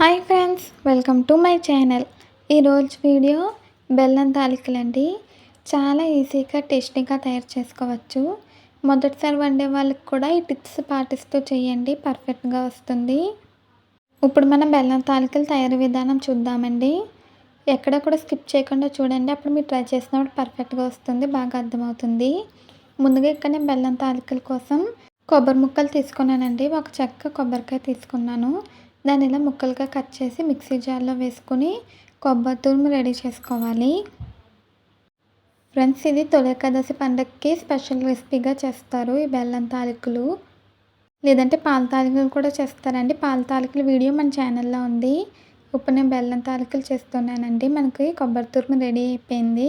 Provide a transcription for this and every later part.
Hi friends welcome to my channel. ఈరోజు video బెల్లం తాలికలండి. చాలా ఈజీగా టేస్టీగా తయారు చేసుకోవచ్చు. మొదటిసారి వండే వాళ్ళకి కూడా ఈ టిప్స్ పాటిస్తూ చేయండి పర్ఫెక్ట్గా వస్తుంది. ఇప్పుడు మనం బెల్లం తాలికలు తయారీ విధానం చూద్దామండి. ఎక్కడ కూడా స్కిప్ చేయకుండా చూడండి అప్పుడు మీరు ట్రై చేసినప్పుడు పర్ఫెక్ట్గా వస్తుంది బాగా అర్థమవుతుంది. ముందుగా ఇక్కడ నేను బెల్లం తాలికల కోసం కొబ్బరి ముక్కలు తీసుకున్నానండి. ఒక చెక్క కొబ్బరికాయ తీసుకున్నాను. దాన్ని ఇలా ముక్కలుగా కట్ చేసి మిక్సీ జార్లో వేసుకొని కొబ్బరి తురుము రెడీ చేసుకోవాలి. ఫ్రెండ్స్ ఇది తొలి ఏకాదశి పండగకి స్పెషల్ రెసిపీగా చేస్తారు ఈ బెల్లం తాలికలు. లేదంటే పాల తాలికలు కూడా చేస్తారండి. పాల తాలికల వీడియో మన ఛానల్లో ఉంది. ఇప్పుడు నేను బెల్లం తాలికలు చేస్తున్నానండి. మనకి కొబ్బరి తురుము రెడీ అయిపోయింది.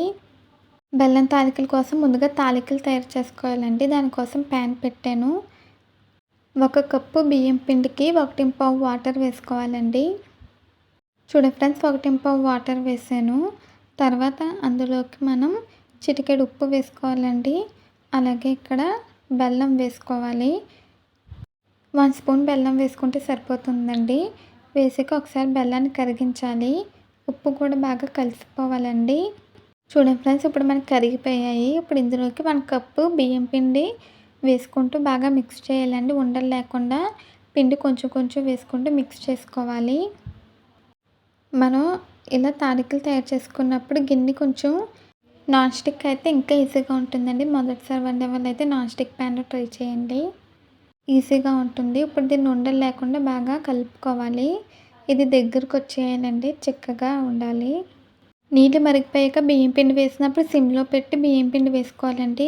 బెల్లం తాలికల కోసం ముందుగా తాలికలు తయారు చేసుకోవాలండి. దానికోసం ప్యాన్ పెట్టాను. ఒక కప్పు బియ్యం పిండికి ఒకటి పావు వాటర్ వేసుకోవాలండి. చూడండి ఫ్రెండ్స్ ఒకటి పావు వాటర్ వేసాను. తర్వాత అందులోకి మనం చిటికెడు ఉప్పు వేసుకోవాలండి. అలాగే ఇక్కడ బెల్లం వేసుకోవాలి. వన్ స్పూన్ బెల్లం వేసుకుంటే సరిపోతుందండి. వేసాక ఒకసారి బెల్లాన్ని కరిగించాలి. ఉప్పు కూడా బాగా కలిసిపోవాలండి. చూడండి ఫ్రెండ్స్ ఇప్పుడు మనకి కరిగిపోయాయి. ఇప్పుడు ఇందులోకి వన్ కప్పు బియ్యం పిండి వేసుకుంటూ బాగా మిక్స్ చేయాలండి. ఉండలు లేకుండా పిండి కొంచెం కొంచెం వేసుకుంటూ మిక్స్ చేసుకోవాలి. మనం ఇలా తాలికలు తయారు చేసుకున్నప్పుడు గిన్నె కొంచెం నాన్ స్టిక్ అయితే ఇంకా ఈజీగా ఉంటుందండి. మొదటిసారి వండే వాళ్ళు అయితే నాన్ స్టిక్ ప్యాన్లో ట్రై చేయండి. ఈజీగా ఉంటుంది. ఇప్పుడు దీన్ని ఉండలు లేకుండా బాగా కలుపుకోవాలి. ఇది దగ్గరకు వచ్చేయాలండి. చిక్కగా ఉండాలి. నీళ్ళు మరిగిపోయాక బియ్యం పిండి వేసినప్పుడు సిమ్లో పెట్టి బియ్యం పిండి వేసుకోవాలండి.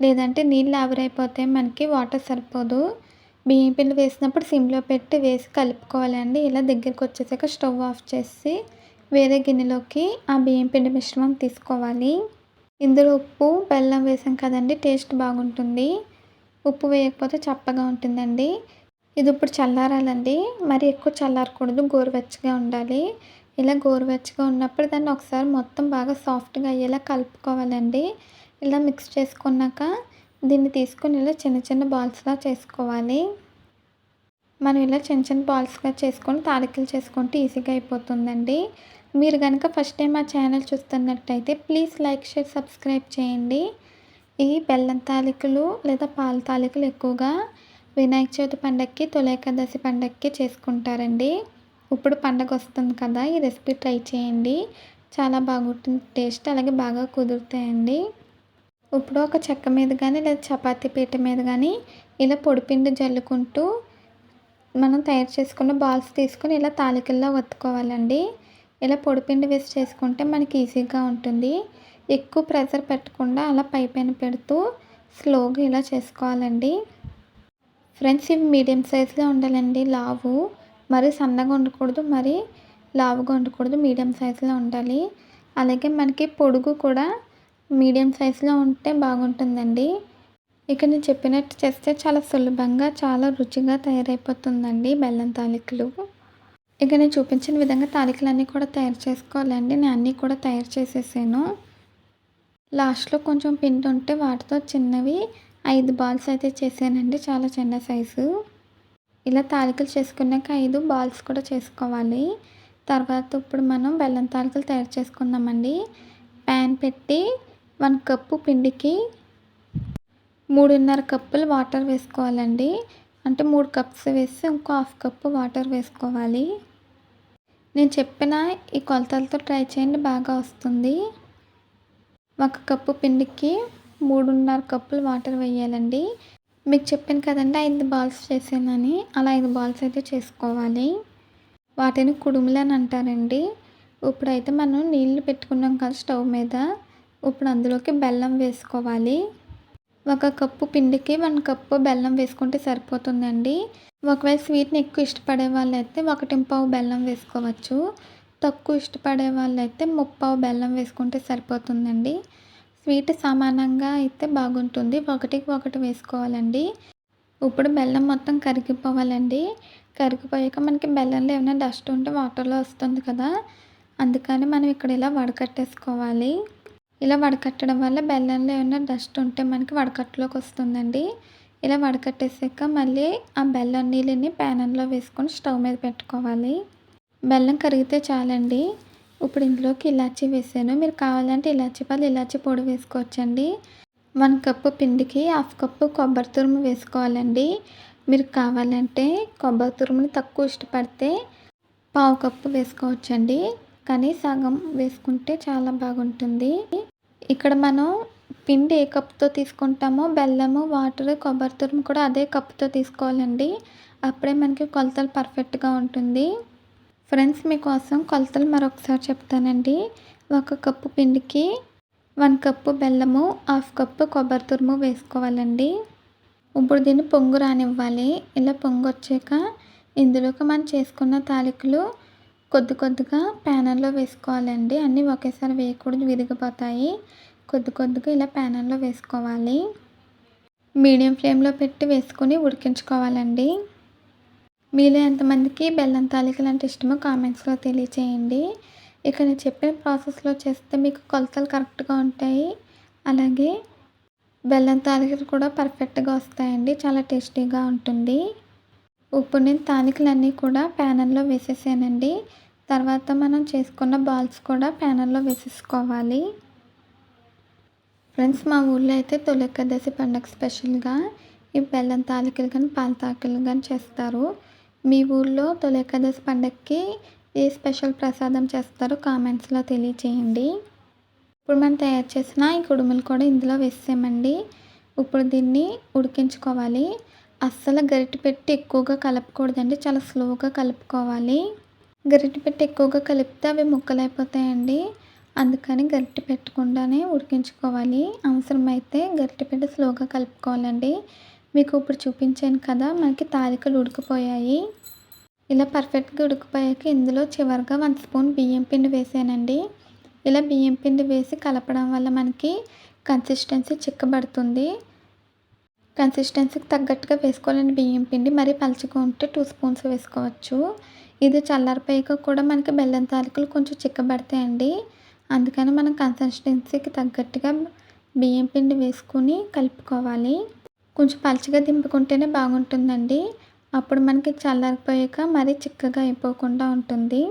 లేదంటే నీళ్ళు ఆవిరైపోతే మనకి వాటర్ సరిపోదు. బియ్యం పిండి వేసినప్పుడు సిమ్లో పెట్టి వేసి కలుపుకోవాలండి ఇలా దగ్గరికి వచ్చేసాక స్టవ్ ఆఫ్ చేసి వేరే గిన్నెలోకి ఆ బియ్యం పిండి మిశ్రమం తీసుకోవాలి. ఇందులో ఉప్పు బెల్లం వేసాం కదండి టేస్ట్ బాగుంటుంది. ఉప్పు వేయకపోతే చప్పగా ఉంటుందండి. ఇది ఇప్పుడు చల్లారాలండి. మరి ఎక్కువ చల్లారకూడదు గోరువెచ్చగా ఉండాలి. ఇలా గోరువెచ్చగా ఉన్నప్పుడు దాన్ని ఒకసారి మొత్తం బాగా సాఫ్ట్గా అయ్యేలా కలుపుకోవాలండి. ఇలా మిక్స్ చేసుకున్నాక దీన్ని తీసుకొని ఇలా చిన్న చిన్న బాల్స్లా చేసుకోవాలి. మనం ఇలా చిన్న చిన్న బాల్స్గా చేసుకొని తాలికలు చేసుకుంటే ఈజీగా అయిపోతుందండి. మీరు కనుక ఫస్ట్ టైం మా ఛానల్ చూస్తున్నట్టయితే ప్లీజ్ లైక్ షేర్ సబ్స్క్రైబ్ చేయండి. ఈ బెల్లం తాలికలు లేదా పాల తాలికలు ఎక్కువగా వినాయక చవితి పండగకి తొలేకాదశి పండగకి చేసుకుంటారండి. ఇప్పుడు పండగ వస్తుంది కదా ఈ రెసిపీ ట్రై చేయండి. చాలా బాగుంటుంది టేస్ట్ అలాగే బాగా కుదురుతాయండి. ఇప్పుడు ఒక చెక్క మీద కానీ లేదా చపాతీ పీట మీద కానీ ఇలా పొడిపిండి జల్లుకుంటూ మనం తయారు చేసుకున్న బాల్స్ తీసుకొని ఇలా తాలికల్లో ఒత్తుకోవాలండి. ఇలా పొడిపిండి వేసి చేసుకుంటే మనకి ఈజీగా ఉంటుంది. ఎక్కువ ప్రెషర్ పెట్టకుండా అలా పై పైన పెడుతూ స్లోగా ఇలా చేసుకోవాలండి. ఫ్రెండ్స్ ఇవి మీడియం సైజులో ఉండాలండి. లావు మరి సన్నగా ఉండకూడదు మరి లావుగా ఉండకూడదు మీడియం సైజులో ఉండాలి. అలాగే మనకి పొడుగు కూడా మీడియం సైజులో ఉంటే బాగుంటుందండి. ఇక నేను చెప్పినట్టు చేస్తే చాలా సులభంగా చాలా రుచిగా తయారైపోతుందండి బెల్లం తాలికలు. ఇక నేను చూపించిన విధంగా తాలికలన్నీ కూడా తయారు చేసుకోవాలండి. నేను అన్నీ కూడా తయారు చేసేసాను. లాస్ట్లో కొంచెం పిండి ఉంటే వాటితో చిన్నవి ఐదు బాల్స్ అయితే చేశానండి చాలా చిన్న సైజు. ఇలా తాలికలు చేసుకున్నాక ఐదు బాల్స్ కూడా చేసుకోవాలి. తర్వాత ఇప్పుడు మనం బెల్లం తాలికలు తయారు చేసుకుందామండి. ప్యాన్ పెట్టి వన్ కప్పు పిండికి మూడున్నర కప్పులు వాటర్ వేసుకోవాలండి. అంటే మూడు కప్స్ వేసి ఇంకో హాఫ్ కప్పు వాటర్ వేసుకోవాలి. నేను చెప్పిన ఈ కొలతలతో ట్రై చేయండి బాగా వస్తుంది. ఒక కప్పు పిండికి మూడున్నర కప్పులు వాటర్ వేయాలండి. మీకు చెప్పాను కదండి ఐదు బాల్స్ చేసానని. అలా ఐదు బాల్స్ అయితే చేసుకోవాలి. వాటిని కుడుములు అని అంటారండి. ఇప్పుడైతే మనం నీళ్ళు పెట్టుకున్నాం కదా స్టవ్ మీద. ఇప్పుడు అందులోకి బెల్లం వేసుకోవాలి. ఒక కప్పు పిండికి వన్ కప్పు బెల్లం వేసుకుంటే సరిపోతుందండి. ఒకవేళ స్వీట్ని ఎక్కువ ఇష్టపడే వాళ్ళైతే ఒకటి పావు బెల్లం వేసుకోవచ్చు. తక్కువ ఇష్టపడే వాళ్ళైతే ముప్పావు బెల్లం వేసుకుంటే సరిపోతుందండి. స్వీట్ సమానంగా అయితే బాగుంటుంది. ఒకటికి ఒకటి వేసుకోవాలండి. ఇప్పుడు బెల్లం మొత్తం కరిగిపోవాలండి. కరిగిపోయాక మనకి బెల్లంలో ఏమైనా డస్ట్ ఉంటే వాటర్లో వస్తుంది కదా. అందుకని మనం ఇక్కడ ఇలా వడకట్టేసుకోవాలి. ఇలా వడకట్టడం వల్ల బెల్లంలో ఏమైనా డస్ట్ ఉంటే మనకి వడకట్టులోకి వస్తుందండి. ఇలా వడకట్టేసాక మళ్ళీ ఆ బెల్లం నీళ్ళని ప్యానన్లో వేసుకొని స్టవ్ మీద పెట్టుకోవాలి. బెల్లం కరిగితే చాలండి. ఇప్పుడు ఇందులోకి ఇలాచీ వేసాను. మీరు కావాలంటే ఇలాచీ పాలు ఇలాచీ పొడి వేసుకోవచ్చండి. వన్ కప్పు పిండికి హాఫ్ కప్పు కొబ్బరి తురుము వేసుకోవాలండి. మీరు కావాలంటే కొబ్బరి తురుముని తక్కువ ఇష్టపడితే పావు కప్పు వేసుకోవచ్చండి. కానీ సగం వేసుకుంటే చాలా బాగుంటుంది. ఇక్కడ మనం పిండి ఏ కప్తో తీసుకుంటామో బెల్లము వాటర్ కొబ్బరి తురుము కూడా అదే కప్తో తీసుకోవాలండి. అప్పుడే మనకి కొలతలు పర్ఫెక్ట్గా ఉంటుంది. ఫ్రెండ్స్ మీకోసం కొలతలు మరొకసారి చెప్తానండి. ఒక కప్పు పిండికి వన్ కప్పు బెల్లము హాఫ్ కప్పు కొబ్బరి తురుము వేసుకోవాలండి. ఇప్పుడు దీన్ని పొంగు రానివ్వాలి. ఇలా పొంగు వచ్చాక ఇందులోకి మనం చేసుకున్న తాలికలు కొద్ది కొద్దిగా ప్యానర్లో వేసుకోవాలండి. అన్నీ ఒకేసారి వేయకూడదు విరిగిపోతాయి. కొద్ది కొద్దిగా ఇలా ప్యానర్లో వేసుకోవాలి. మీడియం ఫ్లేమ్లో పెట్టి వేసుకొని ఉడికించుకోవాలండి. మీలో ఎంతమందికి బెల్లం తాలికలు అంటే ఇష్టమో కామెంట్స్లో తెలియచేయండి. ఇక నేను చెప్పిన ప్రాసెస్లో చేస్తే మీకు కొలతలు కరెక్ట్గా ఉంటాయి. అలాగే బెల్లం తాలికలు కూడా పర్ఫెక్ట్గా వస్తాయండి. చాలా టేస్టీగా ఉంటుంది. ఇప్పుడు నేను తాలికలన్నీ కూడా ప్యానర్లో వేసేసానండి. తర్వాత మనం చేసుకున్న బాల్స్ కూడా ప్యానర్లో వేసేసుకోవాలి. ఫ్రెండ్స్ మా ఊళ్ళో అయితే తొలి పండగ పండుగ స్పెషల్గా ఈ బెల్లం తాలికలు కానీ పాల తాలికలు కానీ చేస్తారు. మీ ఊళ్ళో తొలి ఏకాదశి పండగకి ఏ స్పెషల్ ప్రసాదం చేస్తారో కామెంట్స్లో తెలియచేయండి. ఇప్పుడు మనం తయారు చేసిన ఈ కుడుములు కూడా ఇందులో వేసామండి ఇప్పుడు దీన్ని ఉడికించుకోవాలి. అస్సలు గరిటె పెట్టి ఎక్కువగా కలపకూడదండి. చాలా స్లోగా కలుపుకోవాలి. గరిటె పెట్టి ఎక్కువగా కలిపితే అవి ముక్కలైపోతాయండి. అందుకని గరిటె పెట్టకుండానే ఉడికించుకోవాలి. అవసరమైతే గరిటె పెట్టి స్లోగా కలుపుకోవాలండి. మీకు ఇప్పుడు చూపించాను కదా మనకి తాలికలు ఉడికిపోయాయి. ఇలా పర్ఫెక్ట్గా ఉడికిపోయాక ఇందులో చివరిగా వన్ స్పూన్ బియ్యం పిండి వేసానండి. ఇలా బియ్యం పిండి వేసి కలపడం వల్ల మనకి కన్సిస్టెన్సీ చిక్కబడుతుంది. కన్సిస్టెన్సీకి తగ్గట్టుగా వేసుకోవాలండి బియ్యం పిండి. మరీ పలుచగా ఉంటే టూ స్పూన్స్ వేసుకోవచ్చు. ఇది చల్లారిపోయాక కూడా మనకి బెల్లం తాలికలు కొంచెం చిక్కబడతాయండి. అందుకని మనం కన్సిస్టెన్సీకి తగ్గట్టుగా బియ్యం పిండి వేసుకుని కలుపుకోవాలి. కొంచెం పలుచగా దింపుకుంటేనే బాగుంటుందండి. అప్పుడు మనకి చల్లారిపోయాక మరీ చిక్కగా అయిపోకుండా ఉంటుంది.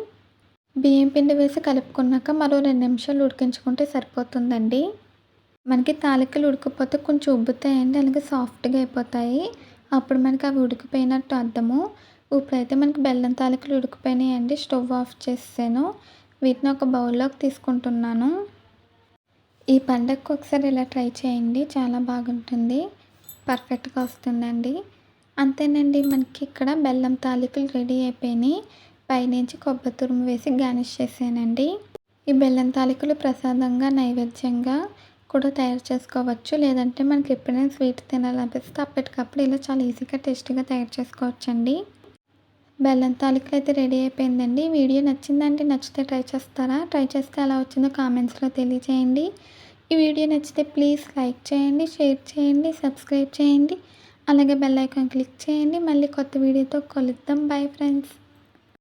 బియ్యం పిండి వేసి కలుపుకున్నాక మరో రెండు నిమిషాలు ఉడికించుకుంటే సరిపోతుందండి. మనకి తాలికలు ఉడికిపోతే కొంచెం ఉబ్బుతాయండి అలాగే సాఫ్ట్గా అయిపోతాయి. అప్పుడు మనకి అవి ఉడికిపోయినట్టు అర్థము. ఇప్పుడైతే మనకి బెల్లం తాలికలు ఉడికిపోయినాయండి స్టవ్ ఆఫ్ చేసాను వీటిని ఒక బౌల్లోకి తీసుకుంటున్నాను. ఈ పండగకు ఒకసారి ఇలా ట్రై చేయండి చాలా బాగుంటుంది. పర్ఫెక్ట్గా వస్తుందండి. అంతేనండి మనకి ఇక్కడ బెల్లం తాలికలు రెడీ అయిపోయినాయి. పైనుంచి కొబ్బరి తురుము వేసి గార్నిష్ చేసానండి ఈ బెల్లం తాలికలు ప్రసాదంగా నైవేద్యంగా కూడా తయారు చేసుకోవచ్చు. లేదంటే మనకి ఎప్పుడైనా స్వీట్ తినాలనిపిస్తే అప్పటికప్పుడు ఇలా చాలా ఈజీగా టేస్టీగా తయారు చేసుకోవచ్చండి. బెల్లం తాలికలు అయితే రెడీ అయిపోయిందండి. వీడియో నచ్చిందంటే నచ్చితే ట్రై చేస్తారా? ట్రై చేస్తే ఎలా వచ్చిందో కామెంట్స్లో తెలియజేయండి. ఈ వీడియో నచ్చితే ప్లీజ్ లైక్ చేయండి షేర్ చేయండి సబ్స్క్రైబ్ చేయండి. అలాగే బెల్ ఐకాన్ క్లిక్ చేయండి. మళ్ళీ కొత్త వీడియోతో కలుద్దాం. Bye friends